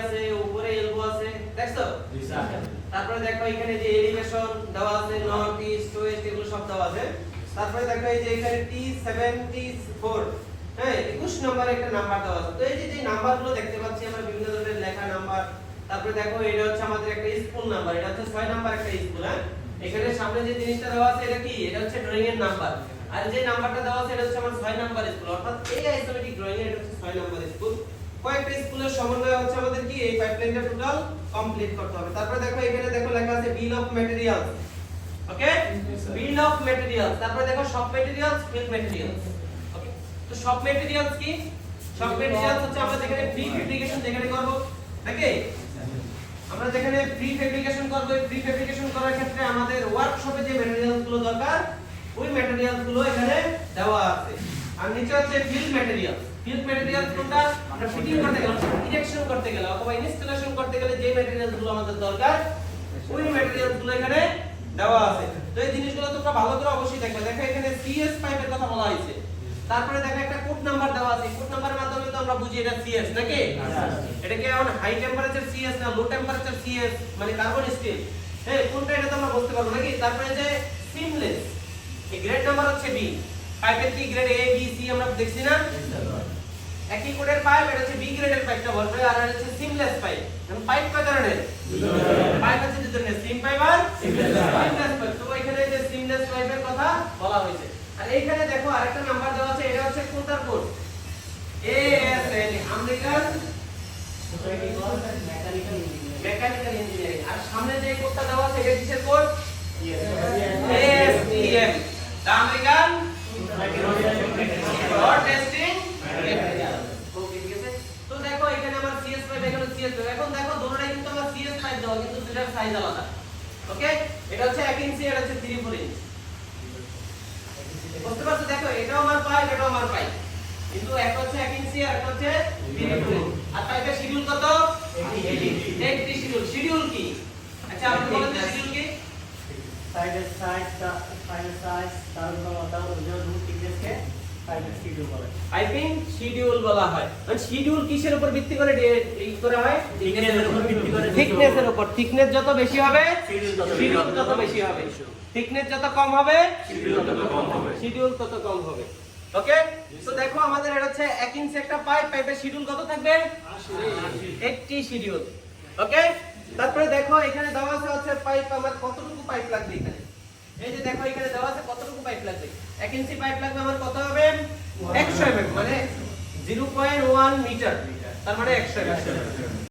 আছে উপরে এলবো আছে দেখছ? তারপরে দেখো এখানে যে এলিভেশন দেওয়া আছে নর্থ ইস্ট ওয়েস্ট এগুলো সব দেওয়া আছে। তারপরে দেখো এই যে এখানে টি সেভেন্টি ফোর হ্যাঁ একুশ নম্বর একটা নাম্বার দেওয়া আছে। তো এই যে যে নাম্বারগুলো দেখতে পাচ্ছি আমরা বিভিন্ন ধরনের লেখা নাম্বার তারপরে দেখো এটা হচ্ছে আমাদের একটা স্কুল নাম্বার এটা হচ্ছে ছয় নাম্বার একটা স্কুল হ্যাঁ? এখানে সামনে যে জিনিসটা দেওয়া আছে এটা কি? এটা হচ্ছে ড্রয়িং এর নাম্বার আর যে নাম্বারটা দেওয়া আছে এটা হচ্ছে আমার ছয় নাম্বার স্কুল অর্থাৎ এই আইসোমেটিক ড্রয়িং এর এটা হচ্ছে ছয় নাম্বার স্কুল কয়েকটা স্কুলের সমন্বয় হচ্ছে আমাদের কি? এই পাইপলাইনটা টোটাল কমপ্লিট করতে হবে। তারপরে দেখো এখানে দেখো লেখা আছে bill of materials okay bill of materials তারপরে দেখো সব ম্যাটেরিয়ালস ফিল ম্যাটেরিয়ালস ওকে তো সব ম্যাটেরিয়ালস কি? সব ম্যাটেরিয়ালস হচ্ছে আমরা যেখানে প্রি ফেব্রিকেশন যেখানে করব, নাকি? আমরা যেখানে প্রি ফেব্রিকেশন করব, এই প্রি ফেব্রিকেশন করার ক্ষেত্রে আমাদের ওয়ার্কশপে যে ম্যাটেরিয়ালসগুলো দরকার, ওই ম্যাটেরিয়ালসগুলো এখানে দেওয়া আছে। আর নিচে হচ্ছে ফিল ম্যাটেরিয়াল ফিল ম্যাটেরিয়াল আমরা দরকার, ওই গুলো এখানে দেওয়া আছে। ভালো করে অবশ্যই দেখবে। দেখো এখানে সিএস পাইপের কথা বলা হয়েছে। তারপরে দেখো একটা কোড নাম্বার দেওয়া আছে। কোড নাম্বারের মাধ্যমে তো আমরা বুঝি এটা সিএস নাকি? এটা হাই টেম্পারেচার সিএস না লো টেম্পারেচার সিএস মানে কার্বন স্টিল হ্যাঁ কোনটা এটা আমরা বুঝতে পারব নাকি? তারপরে যে সিমলেস এই গ্রেড নাম্বার হচ্ছে বি পাইপের কি গ্রেড এ বি সি আমরা দেখছি না? একই কোডের পাইপ এটা হচ্ছে বি গ্রেডের পাইপটা বলবে আর এটা হচ্ছে সিমলেস পাইপ এখন পাইপ কয় ধরনের? পাইপ আছে দুই ধরনের সিম পাইপ আর সিমলেস পাইপ তো এখানে যে সিমলেস পাইপের কথা বলা হয়েছে। আর এইখানে দেখো আরেকটা নাম্বার দেওয়া আছে এটা হচ্ছে কোনটার code A S L American mechanical engineering আর সামনে যে কোডটা দেওয়া আছে এটা কিসের code STM the American rod testing okay ঠিক আছে তো দেখো এখানে আমার সিএস পাইপ এখানে সিএস পাইপ এখন দেখো দুটোটাই কিন্তু আমার সিএস পাইপ দেওয়া কিন্তু দুটার সাইজ আলাদা। ওকে এটা হচ্ছে 1 ইঞ্চি এটা হচ্ছে 3 4 ইঞ্চি বুঝতে পারছ? দেখো এটাও আমার পাইপ এটাও আমার পাইপ কিন্তু একটা হচ্ছে 1 ইঞ্চি আর একটা হচ্ছে 3 4 ইঞ্চি আর পাইপের শিডিউল কত? 80 শিডিউল শিডিউল কি? আচ্ছা আপনি বলেন তো শিডিউল কি? সাইডের সাইজ সাইডের সাইজ তার উন্নততা ওজন রুট বলে। পাইপিং শিডিউল বলা হয়। মানে শিডিউল কিসের উপর ভিত্তি করে করা হয়? থিকনেসের উপর। থিকনেসের উপর। থিকনেস যত বেশি হবে শিডিউল তত বেশি হবে। থিকনেস যত কম হবে শিডিউল তত কম হবে। ওকে তো দেখো আমাদের এটা হচ্ছে 1 ইঞ্চি একটা পাইপ পাইপের শিডিউল কত থাকবে? 80 শিডিউল ওকে তারপরে দেখো এখানে দেওয়া আছে হচ্ছে পাইপ আমার কতটুকু পাইপ লাগবে এখানে? এই যে দেখো এখানে দেওয়া আছে কতটুকু পাইপ লাগবে? 1 ইঞ্চি পাইপ লাগবে আমার কত হবে? 100 এমএম মানে 0.1 মিটার তার মানে 100 এমএম